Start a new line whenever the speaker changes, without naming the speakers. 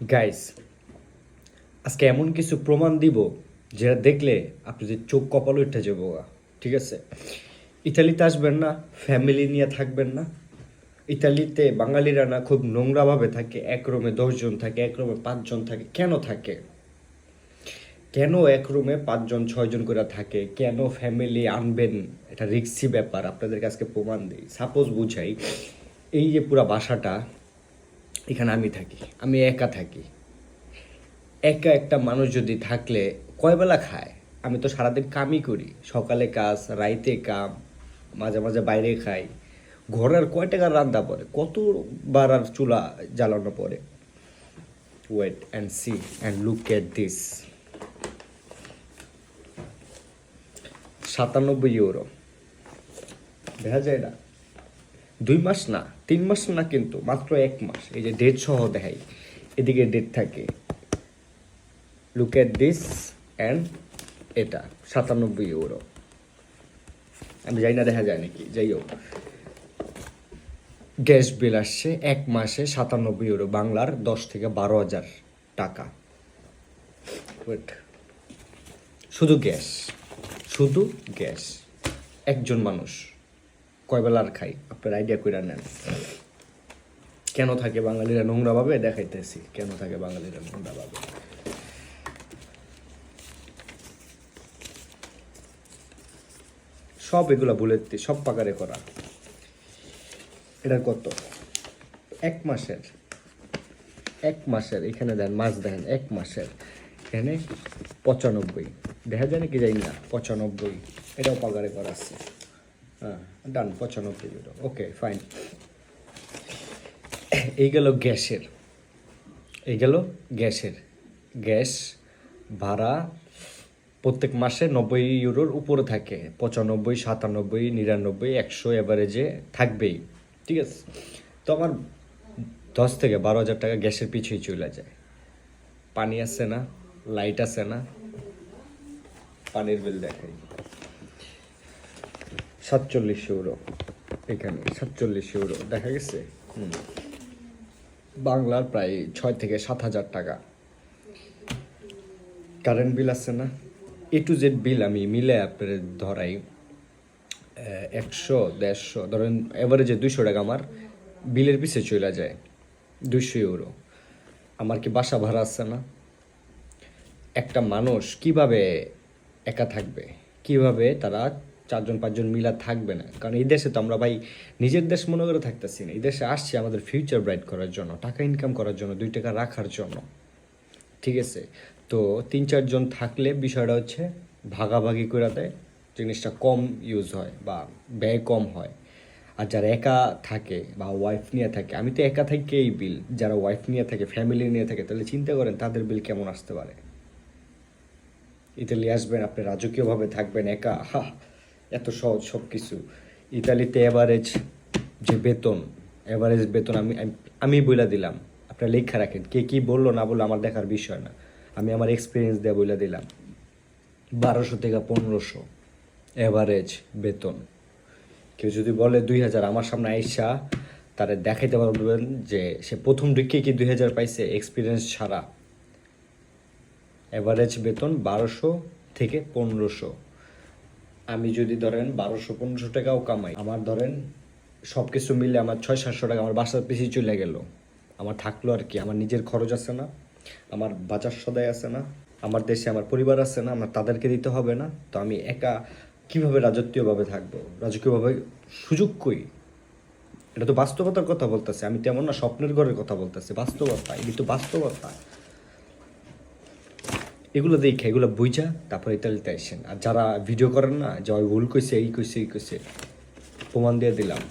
Guys আজকে এমন কিছু প্রমাণ দিব যেটা দেখলে আপনাদের চোখ কপাল উঠে যাব ঠিক আছে? ইতালিতে আসবেন না ফ্যামিলি নিয়ে থাকবেন না। ইতালিতে বাঙালিরা না খুব নোংরাভাবে থাকে, এক রুমে দশজন থাকে, এক রুমে পাঁচজন থাকে। কেন থাকে? কেন এক রুমে পাঁচজন, ছয়জন করে থাকে? কেন ফ্যামিলি আনবেন? এটা রিক্সি ব্যাপার আপনাদের কাছে প্রমাণ দিই। সাপোজ বুঝাই, এই যে পুরা বাসাটা এখানে আমি থাকি, আমি একা থাকি। একা একটা মানুষ যদি থাকলে কয় বেলা খায়? আমি তো সারাদিন কামই করি, সকালে কাজ, রাইতে কাম, মাঝে মাঝে বাইরে খাই। ঘরের কয় টাকার রান্না পড়ে? কতবার আর চুলা জ্বালানো পড়ে? Wait and see and look at this সাতানব্বই ইউরো দেখা যায় না? দুই মাস না, তিন মাস না কিন্তু মাত্র এক মাস, এই যে ডেট সহ দেখাই। এদিকে ডেট থাকে। লুক এট দিস অ্যান্ড এটা, সাতানব্বই ইউরো আমি জানি না, দেখা যায় নাকি, যাই হোক। গ্যাস বিল আসছে এক মাসে সাতানব্বই ইউরো বাংলার দশ থেকে বারো হাজার টাকা। শুধু গ্যাস শুধু গ্যাস একজন মানুষ। কয় বেলার খাই? আপনার আইডিয়া করে নেন। কেন থাকে বাঙালিরা নোংরাভাবে দেখাইতেছি। কেন থাকে বাঙালিরা নোংরাভাবে সব এগুলা বুলেট সব পাকারে করা। এটা কত? এক মাসের। এক মাসের। এখানে দেন, মাছ দেখেন এক মাসের। এখানে পঁচানব্বই। দেখা যায় নাকি যাই না, পঁচানব্বই। এটাও পাগারে করা আছে। ডান পঁচানব্বই ইউরো ওকে ফাইন এই গেল গ্যাসের। এই গেল গ্যাসের। গ্যাস ভাড়া প্রত্যেক মাসে নব্বই ইউরোর উপরে থাকে। পঁচানব্বই, সাতানব্বই, নিরানব্বই, একশো অ্যাভারেজে থাকবেই। ঠিক আছে? তো আমার দশ থেকে বারো হাজার টাকা গ্যাসের পিছুই চলে যায়। পানি আছে না লাইট আছে না। পানির বিল দেখাই। সাতচল্লিশ ইউরো এখানে সাতচল্লিশ ইউরো দেখা গেছে। বাংলার প্রায় ছয় থেকে সাত হাজার টাকা। কারেন্ট বিল আছে না? এ টু জেড বিল আমি মিলে আপনার ধরাই একশো, দেড়শো, ধরেন এভারেজে দুইশো টাকা আমার বিলের পিছে চলে যায়, দুইশো ইউরো আমার কি বাসা ভাড়া আছে না? একটা মানুষ কীভাবে একা থাকবে? কীভাবে তারা চারজন, পাঁচজন মিলা থাকবে না। কারণ এই দেশে তো আমরা ভাই নিজের দেশ মনে করে থাকতেছি না। এই দেশে আসছি আমাদের ফিউচার ব্রাইট করার জন্য, টাকা ইনকাম করার জন্য, দুই টাকা রাখার জন্য। ঠিক আছে? তো তিন, চারজন থাকলে বিষয়টা হচ্ছে ভাগাভাগি করে দেয়, জিনিসটা কম ইউজ হয় বা ব্যয় কম হয়। আর যারা একা থাকে বা ওয়াইফ নিয়ে থাকে, আমি তো একা থাকি এই বিল যারা ওয়াইফ নিয়ে থাকে ফ্যামিলি নিয়ে থাকে, তাহলে চিন্তা করেন তাদের বিল কেমন আসতে পারে? ইতালি আসবেন, আপনি রাজকীয়ভাবে থাকবেন একা হা এত সহজ সব কিছু ইতালিতে এভারেজ যে বেতন এভারেজ বেতন আমি, আমি- বইলা দিলাম। আপনারা লেখা রাখেন, কে কি বলল না বলল আমার দেখার বিষয় না। আমি আমার এক্সপিরিয়েন্স দিয়ে বইলা দিলাম। বারোশো থেকে পনেরোশো এভারেজ বেতন। কেউ যদি বলে দুই হাজার আমার সামনে আইসা, তারা দেখাইতে পারবেন যে সে প্রথম দিকে কি দুই হাজার পাইছে এক্সপিরিয়েন্স ছাড়া। এভারেজ বেতন বারোশো থেকে পনেরোশো। আমি যদি ধরেন বারোশো, পনেরোশো টাকাও কামাই, আমার ধরেন সব কিছু মিলে আমার ছয়, সাতশো টাকা আমার বাসার পিছিয়ে চলে গেল। আমার থাকল আর কি, আমার নিজের খরচ আছে না, আমার বাজার সদাই আছে না, আমার দেশে আমার পরিবার আছে না, আমার তাদেরকে দিতে হবে না, তো আমি একা কীভাবে রাজকীয়ভাবে থাকব? রাজকীয়ভাবে সুযোগ কই? এটা তো বাস্তবতার কথা বলতেছে, আমি তেমন না স্বপ্নের ঘরের কথা বলতেছি, বাস্তবতা, এটি তো বাস্তবতা। এগুলো দেখে, এগুলো বুঝা, তারপরে ইতালিতে আসেন। আর যারা ভিডিও করেন না, যে ভুল কইছে, এই কইছে এই কইছে, প্রমাণ দিয়ে দিলাম।